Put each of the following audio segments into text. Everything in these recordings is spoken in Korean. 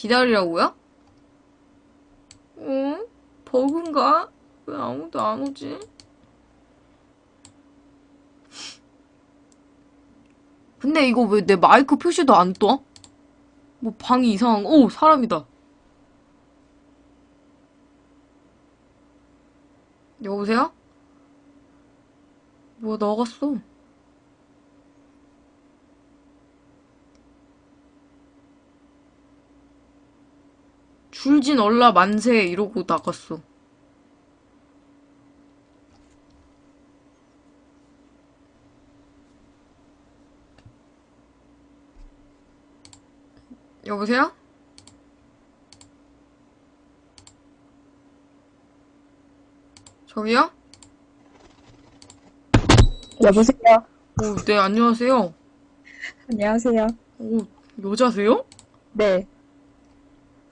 기다리라고요? 어? 버그인가? 왜 아무도 안 오지? 근데 이거 왜 내 마이크 표시도 안 떠? 뭐 방이 이상한, 오, 사람이다. 여보세요? 뭐야, 나갔어. 줄진 얼라 만세 이러고 나갔어. 여보세요? 저기요? 여보세요. 오, 네, 안녕하세요. 안녕하세요. 오, 여자세요? 네.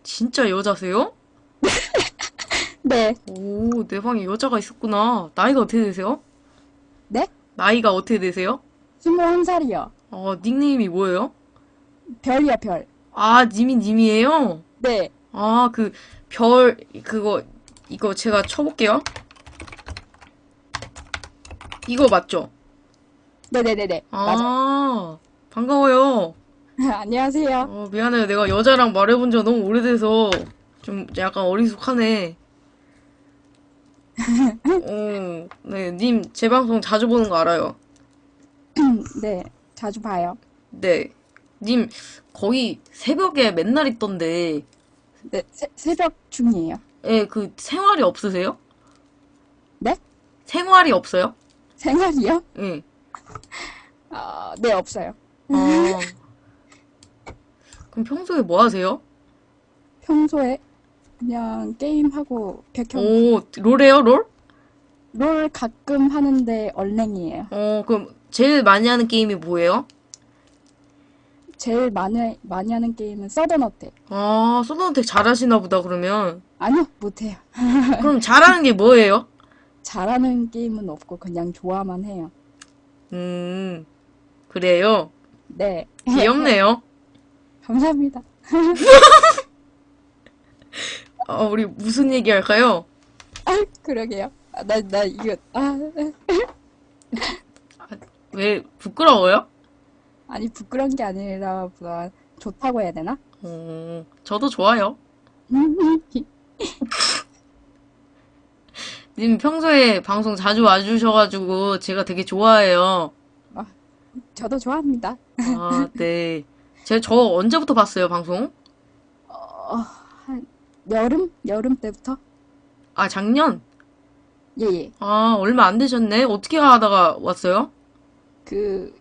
진짜 여자세요? 네. 오, 내 방에 여자가 있었구나. 나이가 어떻게 되세요? 네? 나이가 어떻게 되세요? 21살이요. 어, 닉네임이 뭐예요? 별이야, 별. 아, 님이 님이에요? 네. 아, 그, 별, 그거, 이거 제가 쳐볼게요. 이거 맞죠? 네네네네. 맞아. 아, 반가워요. 안녕하세요. 어, 미안해요. 내가 여자랑 말해본 지가 너무 오래돼서 좀 약간 어리숙하네. 어, 네, 님, 제 방송 자주 보는 거 알아요. 네. 자주 봐요. 네. 님, 거의 새벽에 맨날 있던데, 네. 새, 새벽 중이에요. 예, 그 생활이 없으세요? 네? 생활이 없어요? 생활이요? 예. 아, 네, 없어요. 아. 그럼 평소에 뭐 하세요? 평소에 그냥 게임하고 백형 오, 롤해요, 롤? 롤 가끔 하는데 얼랭이에요. 어, 그럼 제일 많이 하는 게임이 뭐예요? 제일 많이, 많이 하는 게임은 서든어택. 아, 소드어택 잘하시나 보다, 그러면. 아니요, 못해요. 그럼 잘하는 게 뭐예요? 잘하는 게임은 없고 그냥 좋아만 해요. 음, 그래요. 네. 귀엽네요. 감사합니다. 어, 우리 무슨 얘기 할까요? 아, 그러게요. 아, 나, 나 이거, 아, 왜, 부끄러워요? 아니, 부끄러운 게 아니라, 보다 좋다고 해야 되나? 어, 저도 좋아요. 님 평소에 방송 자주 와주셔가지고 제가 되게 좋아해요. 저도 좋아합니다. 아, 네. 제가 저 언제부터 봤어요, 방송? 어, 한, 여름? 여름 때부터? 아, 작년? 예, 예. 아, 얼마 안 되셨네. 어떻게 하다가 왔어요? 그,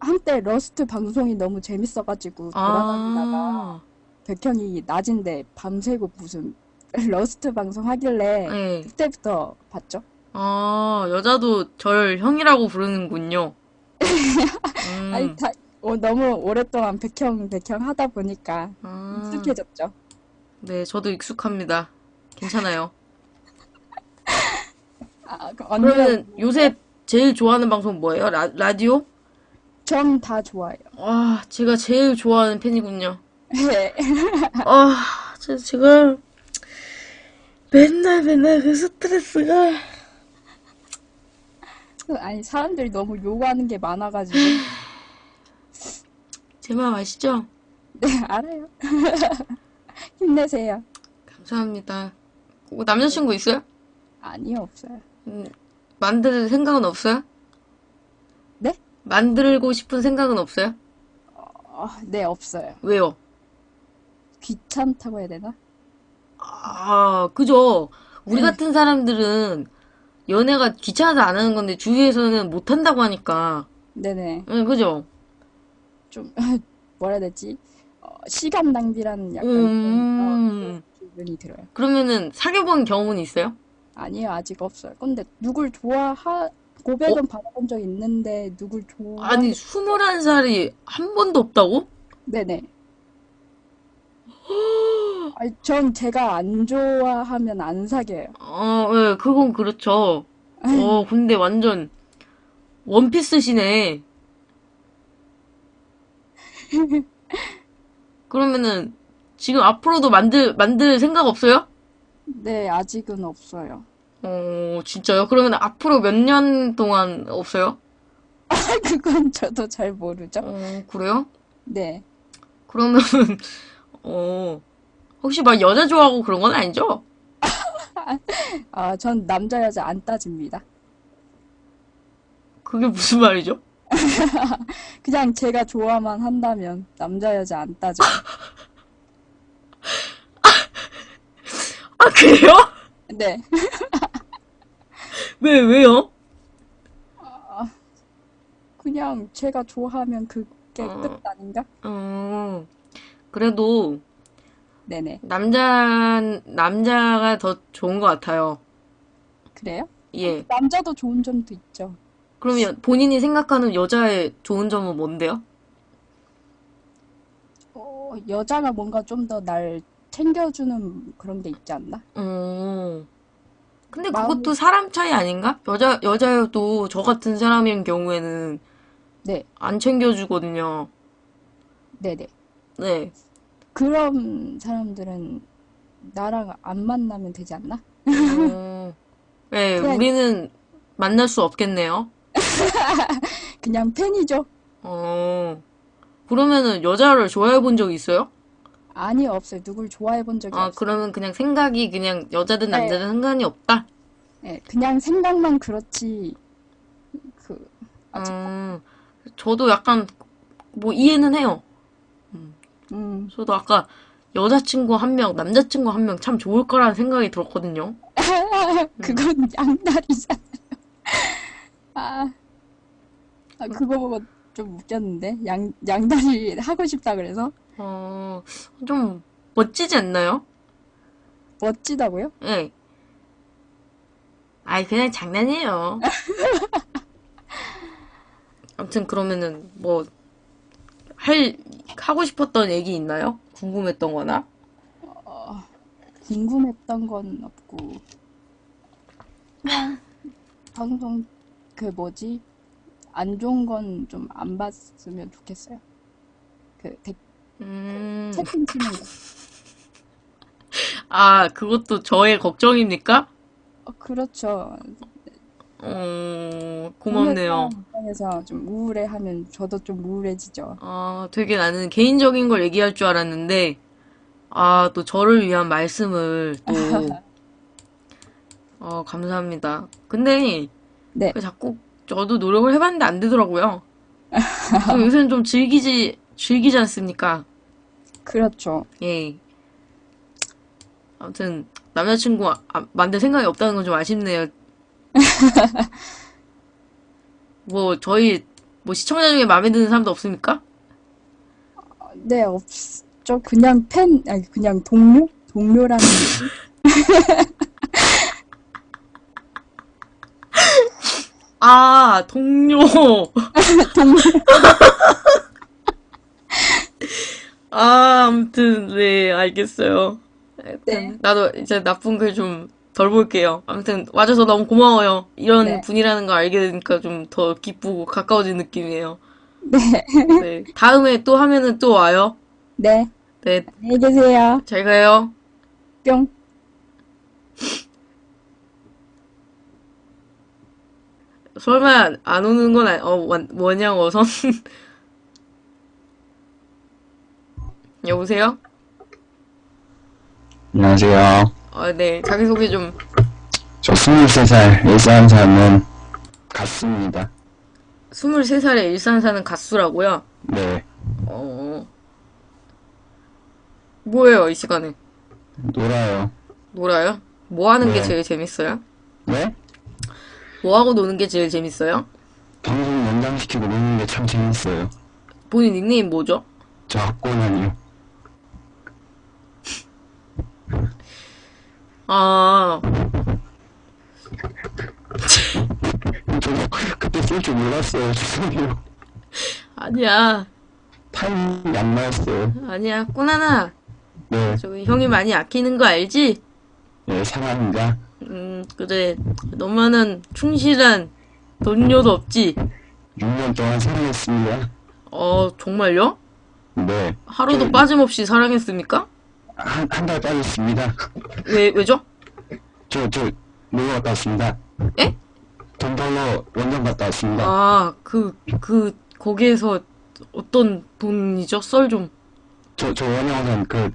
한때 러스트 방송이 너무 재밌어가지고 돌아다니다가 아, 백형이 낮인데 밤새고 무슨 러스트 방송 하길래 네. 그때부터 봤죠. 아, 여자도 절 형이라고 부르는군요. 음, 아니, 다, 어, 너무 오랫동안 백형, 백형 하다 보니까 아, 익숙해졌죠. 네, 저도 익숙합니다. 괜찮아요. 아, 그 언니가 그러면 요새 제일 좋아하는 방송 뭐예요? 라, 라디오? 전 다 좋아해요. 아, 제가 제일 좋아하는 팬이군요. 네. 아, 저 지금 맨날 맨날 그 스트레스가 아니, 사람들이 너무 요구하는 게 많아가지고. 제 마음 아시죠? 네, 알아요. 힘내세요. 감사합니다. 뭐 남자친구 있어요? 아니요, 없어요. 음, 만들 생각은 없어요? 네? 만들고 싶은 생각은 없어요? 어, 네, 없어요. 왜요? 귀찮다고 해야 되나? 아, 그죠. 우리 네. 같은 사람들은 연애가 귀찮아서 안 하는 건데 주위에서는 못 한다고 하니까. 네네. 응, 그죠? 좀, 뭐라 해야 되지? 어, 시간 낭비라는 약간 음, 그런 어, 기분이 들어요. 그러면은 사귀어본 경험은 있어요? 아니요, 아직 없어요. 근데 누굴 좋아하, 고백은 받아본 적 있는데 누굴 좋아? 아니, 21살이 한 번도 없다고? 네네. 아니, 전 제가 안 좋아하면 안 사귀어요. 어, 예, 그건 그렇죠. 어, 근데 완전 원피스시네. 그러면은 지금 앞으로도 만들, 만들 생각 없어요? 네, 아직은 없어요. 어, 진짜요? 그러면 앞으로 몇 년 동안 없어요? 그건 저도 잘 모르죠. 어, 그래요? 네. 그러면, 어, 혹시 막 여자 좋아하고 그런 건 아니죠? 아, 전 남자, 여자 안 따집니다. 그게 무슨 말이죠? 그냥 제가 좋아만 한다면 남자, 여자 안 따져요. 아, 그래요? 네. 왜, 왜요? 그냥 제가 좋아하면 그게 어. 끝 아닌가? 어, 그래도 네네. 남자, 남자가 더 좋은 것 같아요. 그래요? 예. 남자도 좋은 점도 있죠. 그러면 본인이 생각하는 여자의 좋은 점은 뭔데요? 어, 여자가 뭔가 좀 더 날 챙겨주는 그런 게 있지 않나? 어, 근데 마음이- 그것도 사람 차이 아닌가? 여자, 여자여도 저 같은 사람인 경우에는 네, 안 챙겨주거든요. 네네. 네. 그런 사람들은 나랑 안 만나면 되지 않나? 어, 네, 그냥- 우리는 만날 수 없겠네요. 그냥 팬이죠. 어, 그러면은 여자를 좋아해 본 적 있어요? 아니, 없어요. 누굴 좋아해 본 적이 아, 없어요. 그러면 그냥 생각이 그냥 여자든 네. 남자든 상관이 없다? 네, 그냥 생각만 그렇지. 그, 아직, 음, 저도 약간 뭐 이해는 해요. 음, 저도 아까 여자친구 한 명, 남자친구 한 명 참 좋을 거라는 생각이 들었거든요. 그건 양다리잖아요. 아, 아, 그거 보고 좀 웃겼는데? 양, 양다리 하고 싶다 그래서? 어, 좀 멋지지 않나요? 멋지다고요? 예. 아이, 그냥 장난이에요. 아무튼 그러면은 뭐, 할, 하고 싶었던 얘기 있나요? 궁금했던 거나? 궁금했던 건 없고, 그냥, 방송, 그 뭐지? 안 좋은 건 좀 안 봤으면 좋겠어요. 그, 댓, 음, 채팅 치는 거. 아, 그것도 저의 걱정입니까? 어, 그렇죠. 어, 고맙네요. 입장에서 좀 우울해하면 저도 좀 우울해지죠. 아, 되게 나는 개인적인 걸 얘기할 줄 알았는데, 아, 또 저를 위한 말씀을 또, 어, 감사합니다. 근데, 네. 그 자꾸 저도 노력을 해봤는데 안 되더라고요. 저 요새는 좀 즐기지, 즐기지 않습니까? 그렇죠. 예. 아무튼, 남자친구 아- 만들 생각이 없다는 건 좀 아쉽네요. 뭐, 저희, 뭐, 시청자 중에 마음에 드는 사람도 없습니까? 네, 없죠. 그냥 팬, 아니, 그냥 동료? 동료라는 아, 동료. 아, 아무튼, 네, 알겠어요. 네. 나도 이제 나쁜 글 좀 덜 볼게요. 아무튼, 와줘서 너무 고마워요. 이런 네. 분이라는 걸 알게 되니까 좀 더 기쁘고 가까워진 느낌이에요. 네. 네. 다음에 또 하면은 또 와요. 네. 네, 안녕히 계세요. 잘 가요. 뿅. 설마 안 오는 건 아니, 어, 완- 뭐냐, 어선? 여보세요? 안녕하세요. 아, 네. 자기소개 좀. 저 23살 일산 사는 가수입니다. 23살에 일산 사는 가수라고요? 네, 어. 뭐예요, 이 시간에? 놀아요. 놀아요? 뭐 하는 게 네. 제일 재밌어요? 네? 뭐 하고 노는 게 제일 재밌어요? 방송 연장시키고 노는 게 참 재밌어요. 본인 닉네임 뭐죠? 저 학고난이요. 아, 저 그때 쓸 줄 몰랐어요. 죄송해요. 아니야. 타이밍이 안 맞았어요. 아니야. 꾸나나. 네, 저기 형이 많이 아끼는 거 알지? 네, 사랑합니다. 음, 그래. 너만은 충실한 돈녀도 없지? 6년 동안 사랑했습니다. 어, 정말요? 네, 하루도 네. 빠짐없이 사랑했습니까? 한, 한 달 빠졌습니다. 왜, 왜죠? 저, 저, 놀러 갔다 왔습니다. 에? 돈 벌러 원정 갔다 왔습니다. 아, 그, 그, 거기에서 어떤 돈이죠? 썰 좀. 저, 저 원영선 그,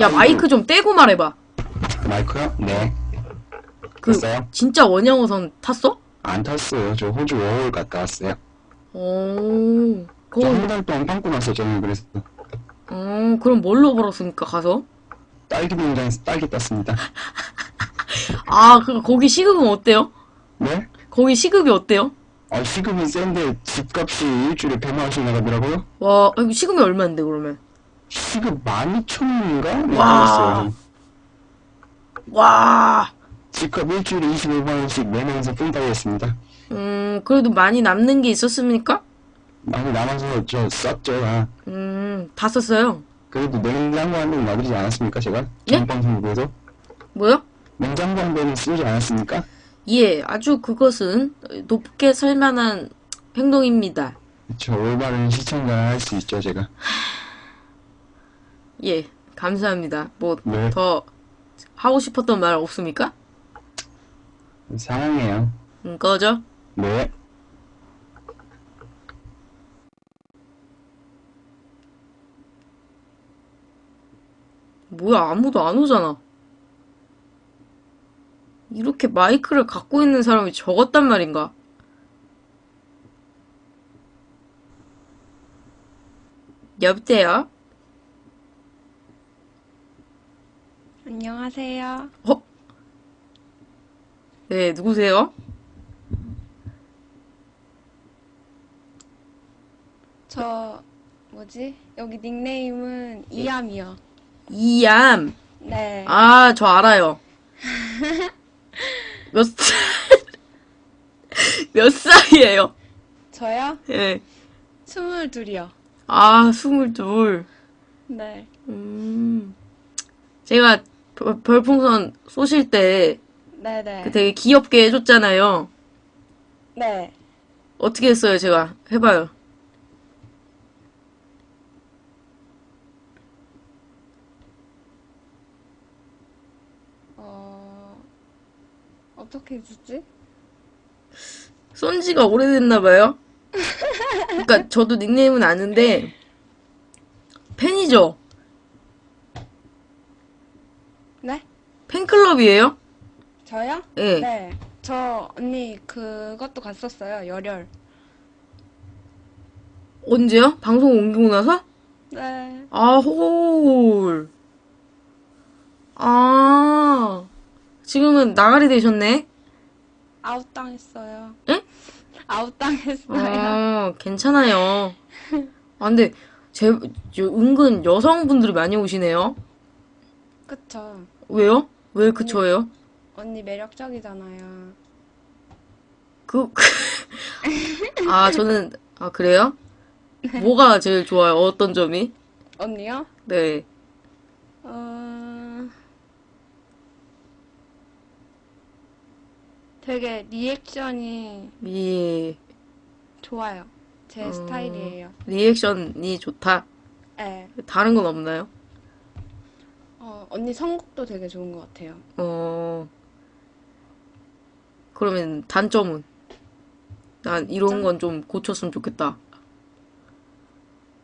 야, 마이크 좀 떼고 말해봐. 마이크요? 네. 그, 됐어요? 진짜 원양어선 탔어? 안 탔어요. 저 호주 워홀 갔다 왔어요. 오, 저 그건, 한달 동안 빵꾸 났었잖아요. 그래서 어, 그럼 뭘로 벌었습니까, 가서? 딸기 농장에서 딸기 땄습니다. 아, 그, 거기 시급은 어때요? 네? 거기 시급이 어때요? 아, 시급이 센데 집값이 일주일에 100만 원씩 나가더라고요. 와, 아이고, 시급이 얼마인데, 그러면? 시급 12,000원인가? 네, 와. 그랬어요. 와, 집값 일주일에 25만 원씩 내면서 푼다고 했습니다. 음, 그래도 많이 남는 게 있었습니까? 많이 남아서 저 썼죠. 아. 음, 다 썼어요. 그래도 냉장고 한 대는 놔두지 않았습니까, 제가? 예? 전방송국에서? 뭐요? 냉장고 한 대는 쓰지 않았습니까? 예, 아주 그것은 높게 살 만한 행동입니다. 저 올바른 시청자를 할수 있죠, 제가. 예, 감사합니다. 뭐, 네. 더 하고 싶었던 말 없습니까? 사랑해요. 음, 꺼져. 네. 뭐야, 아무도 안 오잖아. 이렇게 마이크를 갖고 있는 사람이 적었단 말인가? 여보세요? 안녕하세요. 어? 네, 누구세요? 저 뭐지? 여기 닉네임은 이암이요. 이얌. 네. 아, 저 알아요. 몇 살, 몇 살이에요? 저요? 예. 스물둘이요. 아, 스물둘. 네. 음. 제가 별- 별풍선 쏘실 때 네네. 그 되게 귀엽게 해줬잖아요. 네. 어떻게 했어요, 제가? 해봐요. 어 어떻게 했었지? 쏜 지가 오래됐나 봐요. 그니까 저도 닉네임은 아는데, 팬이죠? 네? 팬클럽이에요? 저요? 예. 네. 저 언니 그것도 갔었어요. 열혈. 언제요? 방송 옮기고 나서? 네. 아, 홀. 아, 지금은 나가리 되셨네? 아웃당했어요. 응? 아웃당했어요. 아, 괜찮아요. 아, 근데, 제, 저 은근 여성분들이 많이 오시네요? 그쵸. 왜요? 왜 그쳐요? 언니 매력적이잖아요. 그, 아, 저는, 아, 그래요? 뭐가 제일 좋아요? 어떤 점이? 언니요? 네. 어... 되게 리액션이 예, 좋아요. 제 어. 스타일이에요. 리액션이 좋다. 네. 다른 건 없나요? 어, 언니 선곡도 되게 좋은 것 같아요. 어, 그러면 단점은? 난 이런? 건 좀 고쳤으면 좋겠다.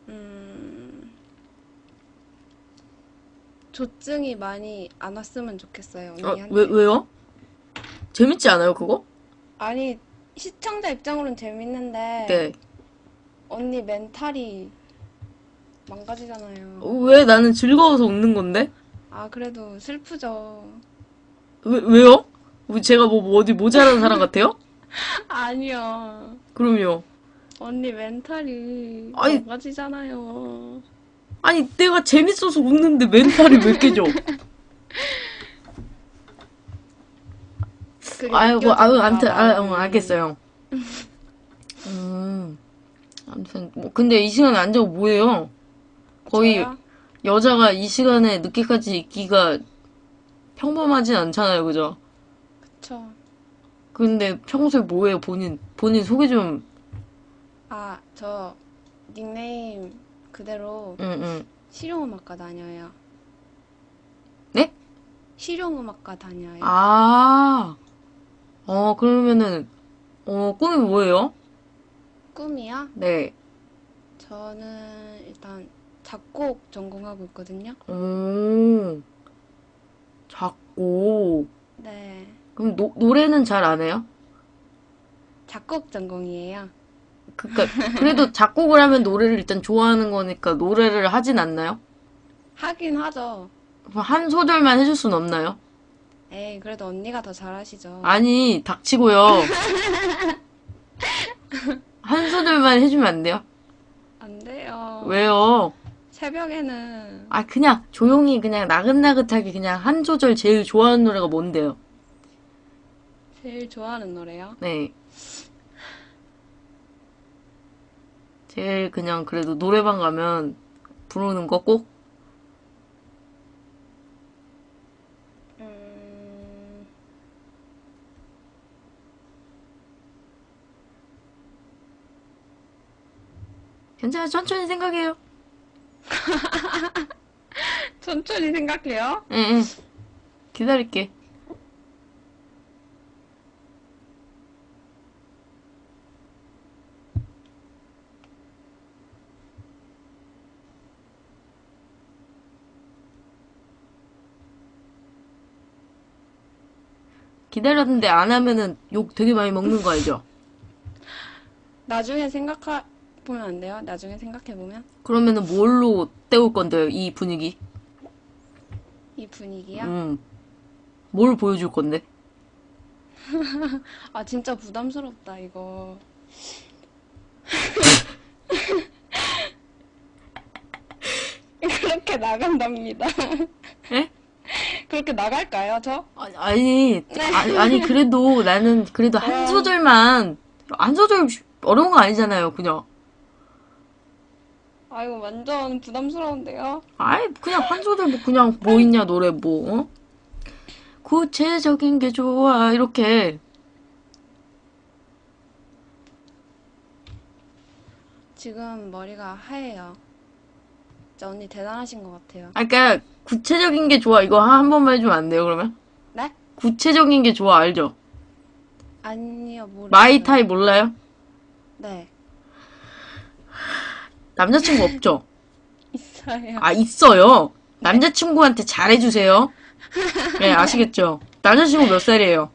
음... 조증이 많이 안 왔으면 좋겠어요, 아, 언니한테. 왜, 왜요? 재밌지 않아요, 그거? 아니, 시청자 입장으로는 재밌는데, 네. 언니 멘탈이 망가지잖아요. 왜 나는 즐거워서 웃는 건데? 아, 그래도 슬프죠. 왜, 왜요? 뭐 제가 뭐, 뭐 어디 모자란 사람 같아요? 아니요. 그럼요. 언니 멘탈이 아니. 망가지잖아요. 아니, 내가 재밌어서 웃는데 멘탈이 왜 깨져? 그게 아유, 뭐, 아유, 아무튼, 아, 봐요. 어, 알겠어요. 음, 아무튼, 뭐, 근데 이 시간에 앉아고 뭐해요? 거의 저요? 여자가 이 시간에 늦게까지 있기가 평범하진 않잖아요, 그죠? 그쵸. 근데 평소에 뭐해요, 본인? 본인 소개 좀, 아, 저 닉네임 그대로 응, 응. 실용음악과 다녀요. 실용음악과 다녀요. 아, 어, 그러면은, 어, 꿈이 뭐예요? 꿈이요? 네. 저는 일단 작곡 전공하고 있거든요. 오, 작곡. 네. 그럼 노, 노래는 잘 안 해요? 작곡 전공이에요. 그니까, 그래도 작곡을 하면 노래를 일단 좋아하는 거니까 노래를 하진 않나요? 하긴 하죠. 한 소절만 해줄 순 없나요? 에이, 그래도 언니가 더 잘하시죠. 아니, 닥치고요. 한 소절만 해주면 안 돼요? 안 돼요. 왜요? 새벽에는 아, 그냥 조용히 그냥 나긋나긋하게 그냥 한 소절 제일 좋아하는 노래가 뭔데요? 제일 좋아하는 노래요. 네. 제일 그냥 그래도 노래방 가면 부르는 거 꼭? 음, 괜찮아, 천천히 생각해요. 천천히 생각해요. 응, 응. 기다릴게. 기다렸는데 안 하면은 욕 되게 많이 먹는 거 알죠? 나중에 생각해 보면 안 돼요? 나중에 생각해 보면 그러면은 뭘로 때울 건데요, 이 분위기? 이 분위기요. 음. 뭘 보여줄 건데? 아 진짜 부담스럽다 이거. 그렇게 나간답니다. 에? 그렇게 나갈까요, 저? 아니, 아니, 아니, 아니, 그래도 나는 그래도 한 소절만, 한 소절 어려운 거 아니잖아요, 그냥. 아 이거 완전 부담스러운데요. 아이, 그냥 한 소절 뭐, 그냥 뭐 있냐, 노래 뭐, 어? 구체적인 게 좋아, 이렇게. 지금 머리가 하얘요. 진짜 언니 대단하신 것 같아요. 아, 그니까, 구체적인 게 좋아, 이거 한 번만 해주면 안 돼요, 그러면? 네? 구체적인 게 좋아, 알죠? 아니요, 모르겠어요. 마이 타입 몰라요? 네. 남자친구 없죠? 있어요. 아, 있어요. 남자친구한테 잘해주세요. 네, 아시겠죠? 남자친구 몇 살이에요?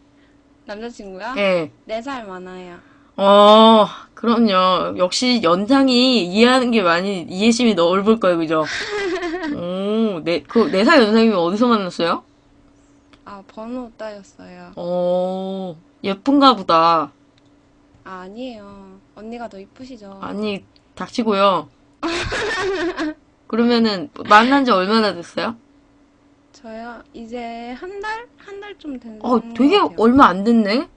남자친구요? 예. 네 살 많아요. 어, 그럼요. 역시 연상이 이해하는 게 많이, 이해심이 넓을 거예요, 그죠? 오, 네, 그, 네 살 연상이면 어디서 만났어요? 아, 번호 따였어요. 어, 예쁜가 보다. 아, 아니에요. 언니가 더 이쁘시죠? 아니, 닥치고요. 그러면은, 만난 지 얼마나 됐어요? 저요? 이제 한 달? 한달좀된 어, 것 되게 같아요. 얼마 안 됐네?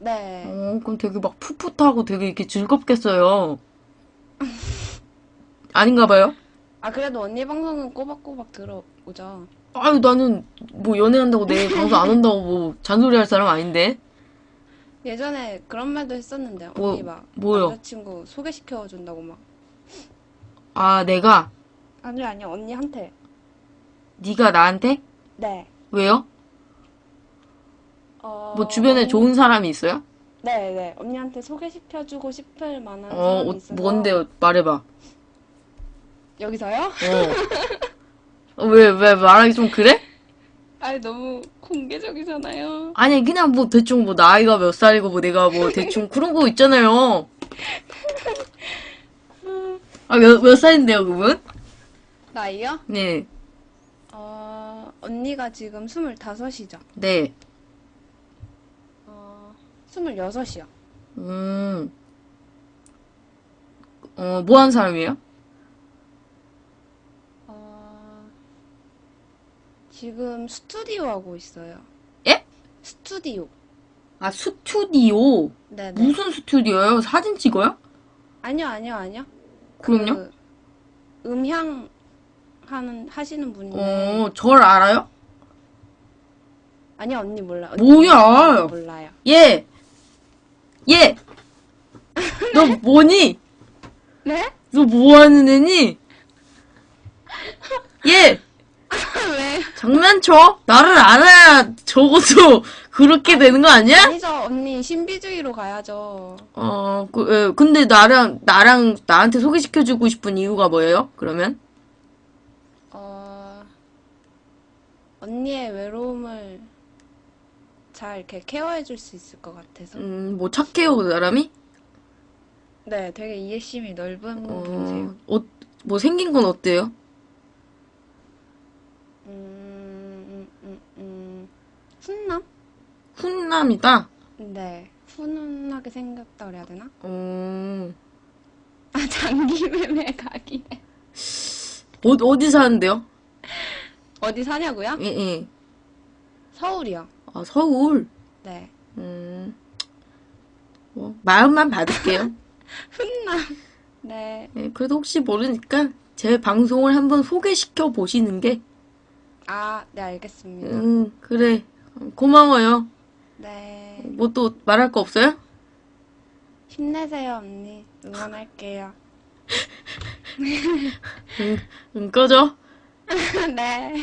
네. 어, 그럼 되게 막 풋풋하고 되게 이렇게 즐겁겠어요. 아닌가 봐요? 아, 그래도 언니 방송은 꼬박꼬박 들어오죠. 아유, 나는 뭐 연애한다고 내 방송 안 한다고 뭐 잔소리 할 사람 아닌데. 예전에 그런 말도 했었는데, 뭐, 언니 막 뭐요? 남자친구 소개시켜 준다고 막. 아, 내가 아니요, 아니요, 언니한테. 네가 나한테 네. 왜요? 어, 뭐 주변에 언니- 좋은 사람이 있어요? 네, 네. 언니한테 소개시켜 주고 싶을 만한 어, 사람이 어, 있어서. 뭔데요? 말해봐. 여기서요? 어. 왜, 왜 말하기 좀 그래? 아니, 너무 공개적이잖아요. 아니, 그냥 뭐 대충 뭐 나이가 몇 살이고 뭐 내가 뭐 대충 그런 거 있잖아요. 아, 몇, 몇 살인데요, 그분? 나이요? 네, 어, 언니가 지금 25이죠. 네. 어, 26이요. 음. 어, 뭐 하는 사람이에요? 어, 지금 스튜디오 하고 있어요. 예? 스튜디오. 아, 스튜디오. 네네. 무슨 스튜디오요? 사진 찍어요? 아니요, 아니요, 아니요. 그럼요? 그 음향 하는, 하시는 분인데. 어, 절 알아요? 아니요, 언니 몰라. 뭐야? 몰라요. 예! 예! 너 뭐니? 네? 너 뭐 하는 애니? 예! 왜? 장난쳐? 나를 알아야 적어도 그렇게 되는 거 아니야? 아니죠, 언니. 신비주의로 가야죠. 어, 그, 예, 근데 나랑, 나랑, 나한테 소개시켜주고 싶은 이유가 뭐예요? 그러면? 어, 언니의 외로움을 잘 이렇게 케어해줄 수 있을 것 같아서. 음, 뭐 착해요, 그 사람이? 네, 되게 이해심이 넓은 분이세요. 어, 어, 뭐 생긴 건 어때요? 음, 음, 음, 음. 훈남? 훈남이다? 네, 훈훈하게 생겼다 그래야 되나? 어, 아, 장기매매 각이네. 어, 어디 사는데요? 어디 사냐고요? 예, 예. 서울이요. 아, 서울. 네. 음, 뭐, 마음만 받을게요. 훈남. 네. 예, 그래도 혹시 모르니까 제 방송을 한번 소개시켜 보시는 게, 아, 네, 알겠습니다. 음, 그래. 고마워요. 네. 뭐 또 말할 거 없어요? 힘내세요, 언니. 응원할게요. 응, 응, 꺼져. 네.